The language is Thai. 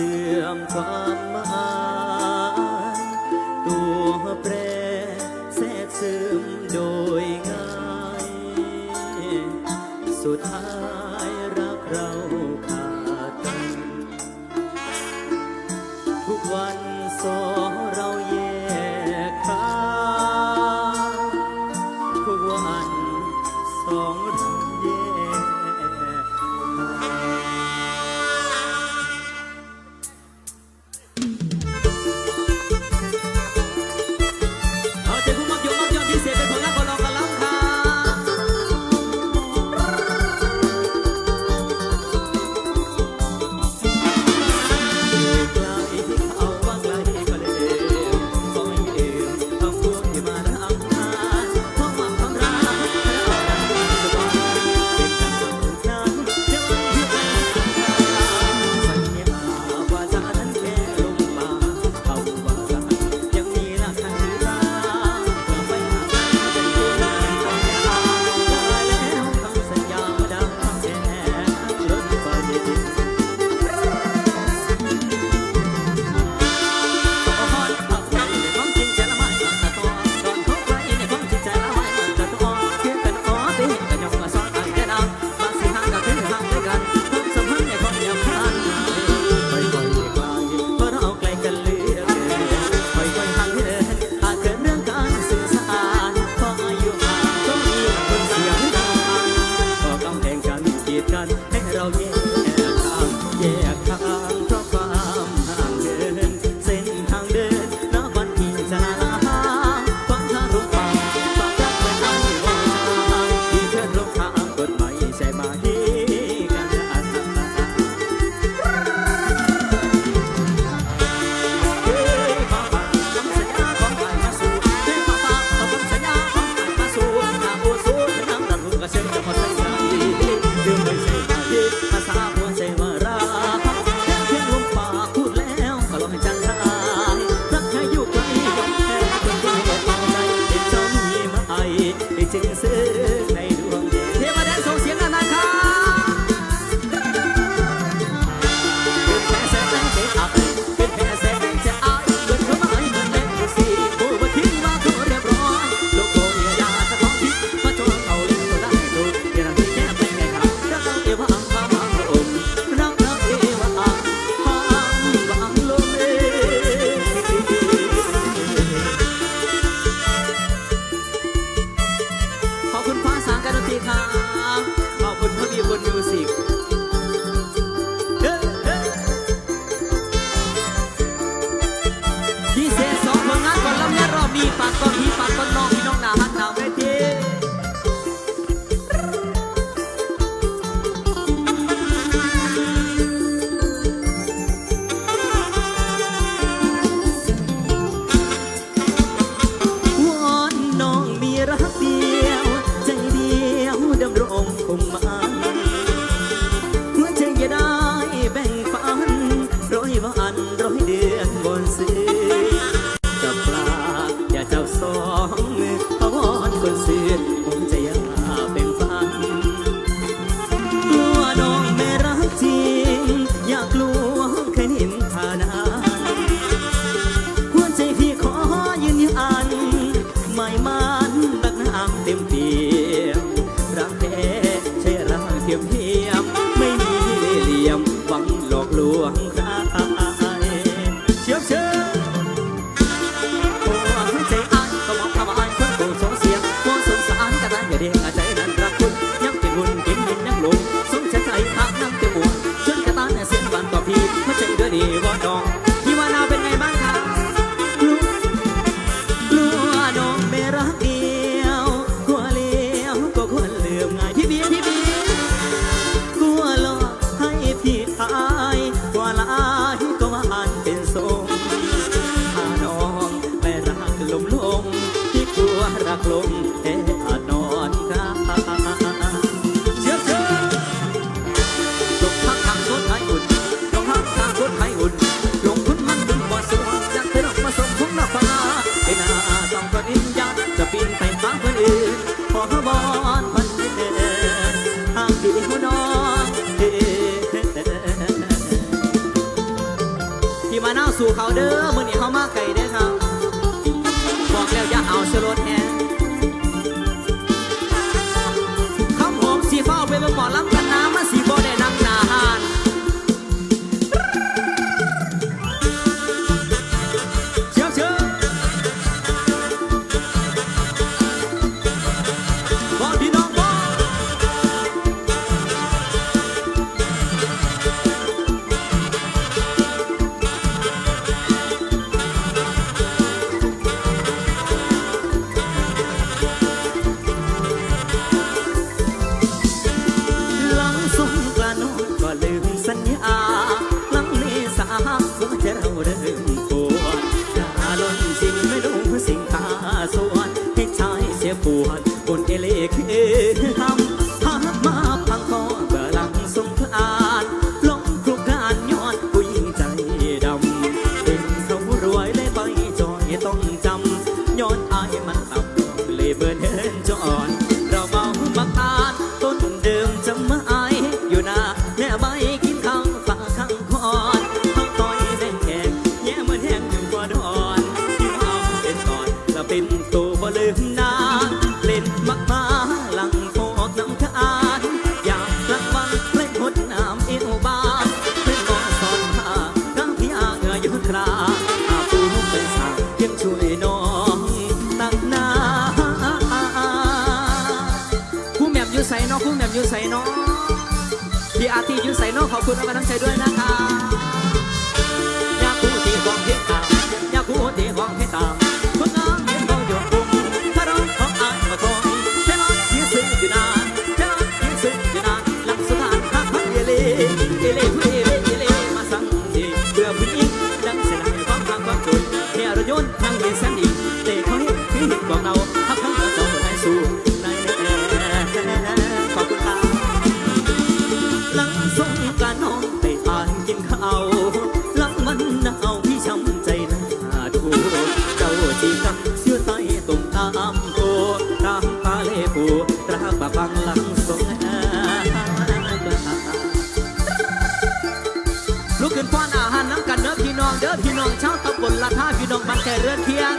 สื่อมความหมายตัวแปรแทรกซึมโดยง่ายสุดท้ายรักเราขาดกัน ทุกวันสอน sem ser hiệp hiệp สู่เขาเด้อมื้อนี้เฮามาไกลเด้อครับบอกแล้วอย่าเอาเสื้อรถแห่ นาผู้ลูกไสัยน้องตักนาผู้แม่มอยู่ใส่น้องผู้แม่มอยู่ใส่น้องพี่อาร์ตีอยู่ใส่น้องขอบคุณมาทั้งใจด้วยนะคะ จิตเสียอไตตรงตามโคตามปาเลปูตราบปะปังหลังสงลุกขึ้นฟ้อนอาหารน้ำกันเด้อพี่น้องเด้อพี่น้องชาวตำบลละท่าพี่น้องบ้านแค่เรือนเคียง